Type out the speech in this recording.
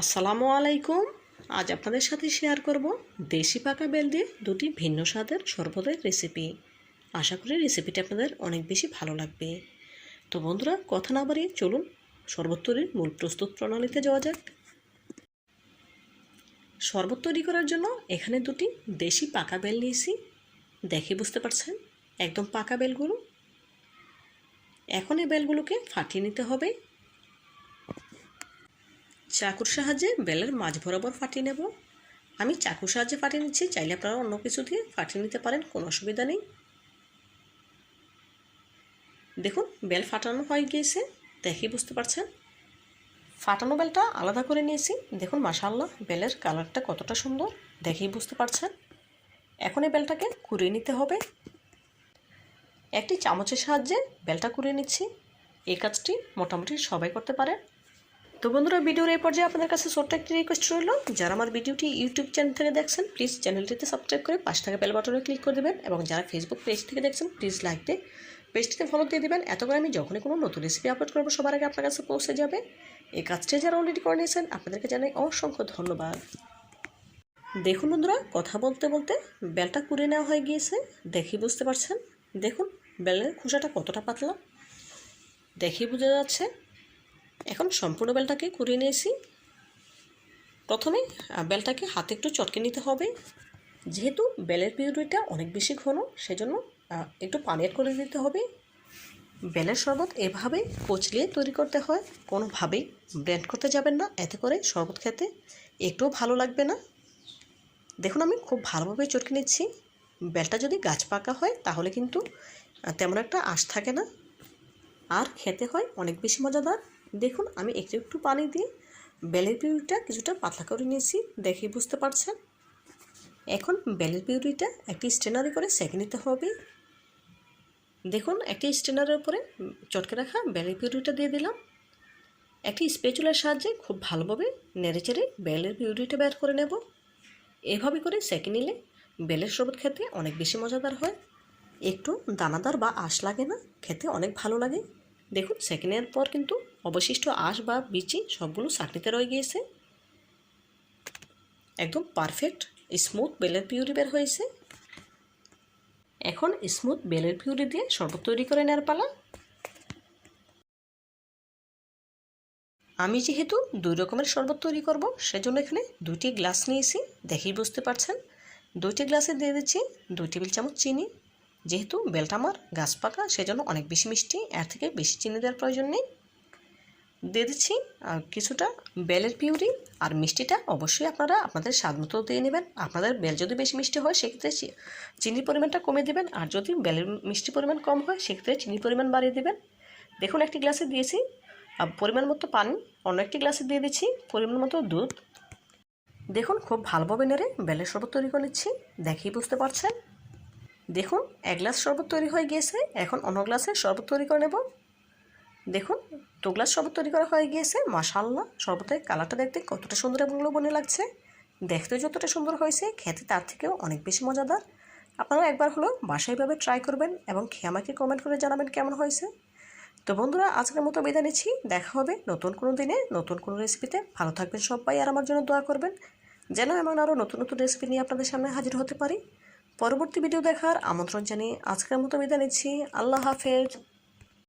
আসসালামু আলাইকুম। আজ আপনাদের সাথে শেয়ার করব দেশি পাকা বেল দিয়ে দুটি ভিন্ন স্বাদের শরবতের রেসিপি আশা করি রেসিপিটা আপনাদের অনেক বেশি ভালো লাগবে। তো বন্ধুরা, কথা না বাড়িয়ে চলুন শরবত তৈরির মূল প্রস্তুত প্রণালীতে যাওয়া যাক। শরবত তৈরি করার জন্য এখানে দুটি দেশি পাকা বেল নিয়েছি। দেখে বুঝতে পারছেন? একদম পাকা বেলগুলো। এখন এই বেলগুলোকে ফাটিয়ে নিতে হবে। চাকুর সাহায্যে বেলের মাঝ বরাবর ফাটিয়ে নেব। আমি চাকুর সাহায্যে ফাটিয়ে নিচ্ছি, চাইলে আপনারা অন্য কিছু দিয়ে ফাটিয়ে নিতে পারেন, কোনো অসুবিধা নেই। দেখুন, বেল ফাটানো হয়ে গিয়েছে দেখেই বুঝতে পারছেন? ফাটানো বেলটা আলাদা করে নিয়েছি। দেখুন মাশাল্লাহ বেলের কালারটা কতটা সুন্দর, দেখেই বুঝতে পারছেন? এখন এই বেলটাকে কুড়িয়ে নিতে হবে। একটি চামচের সাহায্যে বেলটা কুড়িয়ে নিচ্ছি। এই কাজটি মোটামুটি সবাই করতে পারে তো বন্ধুরা, ভিডিওর এই পর্যায়ে আপনাদের কাছে ছোট্ট একটি রিকোয়েস্ট রইল। যারা আমার ভিডিওটি ইউটিউব চ্যানেল থেকে দেখছেন প্লিজ চ্যানেলটিতে সাবস্ক্রাইব করে পাশে থাকা বেল বাটনে ক্লিক করে দেবেন এবং যারা ফেসবুক পেজ থেকে দেখছেন প্লিজ লাইক দিয়ে পেজটিতে ফলো দিয়ে দেবেন। এত করে আমি যখনই কোনো নতুন রেসিপি আপলোড করব, সবার আগে আপনার কাছে পৌঁছে যাবে। এই কাজটি যারা অলরেডি করে নিয়েছেন, আপনাদেরকে জানাই অসংখ্য ধন্যবাদ। দেখুন বন্ধুরা, কথা বলতে বলতে বেলটা কুড়ে নেওয়া হয়ে গিয়েছে। দেখি বুঝতে পারছেন? দেখুন বেলের খোসাটা কতটা পাতলা। দেখেই বোঝা যাচ্ছে। এখন সম্পূর্ণ বেলটাকে কুড়িয়ে নিয়েছি। প্রথমে বেলটাকে হাতে একটু চটকে নিতে হবে। যেহেতু বেলের পিউরিটা অনেক বেশি ঘন, সেজন্য একটু পানি অ্যাড করে দিতে হবে। বেলের শরবত এভাবে কচলিয়ে তৈরি করতে হয়। কোনোভাবেই ব্র্যান্ড করতে যাবেন না। এতে করে শরবত খেতে একটুও ভালো লাগবে না। দেখুন, আমি খুব ভালোভাবে চটকে নিচ্ছি। বেলটা যদি গাছ পাকা হয়, তাহলে কিন্তু তেমন একটা আশ থাকে না। আর খেতে হয় অনেক বেশি মজাদার। দেখুন, আমি একটু একটু পানি দিয়ে বেলের পিউরিটা কিছুটা পাতলা করে নিয়েছি, দেখে বুঝতে পারছেন? এখন বেলের পিউরিটা একটি স্টেনারে করে সেঁকে নিতে হবে। দেখুন, একটি স্টেনারের উপরে চটকে রাখা বেলের পিউরিটা দিয়ে দিলাম। একটি স্পেচুলার সাহায্যে খুব ভালোভাবে নেড়েচেড়ে বেলের পিউরিটা বের করে নেব। এভাবে করে সেঁকে নিলে বেলের শরবত খেতে অনেক বেশি মজাদার হয়। একটু দানাদার বা আঁশ লাগে না, খেতে অনেক ভালো লাগে। দেখুন সেকেন্ডের পর কিন্তু অবশিষ্ট আঁশ বা বিচি সবগুলো চাটনিতে রয়ে গিয়েছে। একদম পারফেক্ট স্মুথ বেলের পিউরি বের হয়েছে। এখন স্মুথ বেলের পিউরি দিয়ে শরবত তৈরি করে নেওয়ার পালা। আমি যেহেতু দুই রকমের শরবত তৈরি করব, সেজন্য এখানে দুইটি গ্লাস নিয়েছি, দেখেই বুঝতে পারছেন। দুইটি গ্লাসে দিয়ে দিচ্ছি দুই টেবিল চামচ চিনি যেহেতু বেলটা আমার গাছ পাকা সেজন্য অনেক বেশি মিষ্টি। এর থেকে বেশি চিনি দেওয়ার প্রয়োজন নেই। দিয়ে দিচ্ছি আহ, কিছুটা বেলের পিউরি আর মিষ্টিটা অবশ্যই আপনারা আপনাদের স্বাদ মতো দিয়ে নেবেন। আপনাদের বেল যদি বেশি মিষ্টি হয় সেক্ষেত্রে চিনির পরিমাণটা কমে দেবেন। আর যদি বেলের মিষ্টি পরিমাণ কম হয় সেক্ষেত্রে চিনির পরিমাণ বাড়িয়ে দেবেন। দেখুন একটি গ্লাসে দিয়েছি আর পরিমাণ মতো পানি। অন্য একটি গ্লাসে দিয়ে দিচ্ছি পরিমাণ মতো দুধ। দেখুন খুব ভালোভাবে নেড়ে বেলের শরবত তৈরি করে নিচ্ছি। দেখেই বুঝতে পারছেন। দেখুন, এক গ্লাস শরবত তৈরি হয়ে গিয়েছে, এখন অন্য গ্লাসে শরবত তৈরি করে নেব। দেখুন, দু গ্লাস শরবত তৈরি করা হয়ে গিয়েছে মাশাল্লাহ শরবতের কালারটা দেখতে কতটা সুন্দর এবং লোভনীয় লাগছে। দেখতে যতটা সুন্দর হয়েছে, খেতে তার থেকেও অনেক বেশি মজাদার। আপনারা একবার হলো বাসায় এভাবে ট্রাই করবেন এবং খেয়ে আমাকে কমেন্ট করে জানাবেন কেমন হয়েছে। তো বন্ধুরা, আজকের মতো বিদায় নিচ্ছি। দেখা হবে নতুন কোনো দিনে, নতুন কোনো রেসিপিতে ভালো থাকবেন সবাই আর আমার জন্য দোয়া করবেন। যেন এমন আরও নতুন নতুন রেসিপি নিয়ে আপনাদের সামনে হাজির হতে পারি। পরবর্তী ভিডিও দেখার আমন্ত্রণ জানিয়ে আজকের মতো বিদায় নিচ্ছি। আল্লাহ হাফেজ।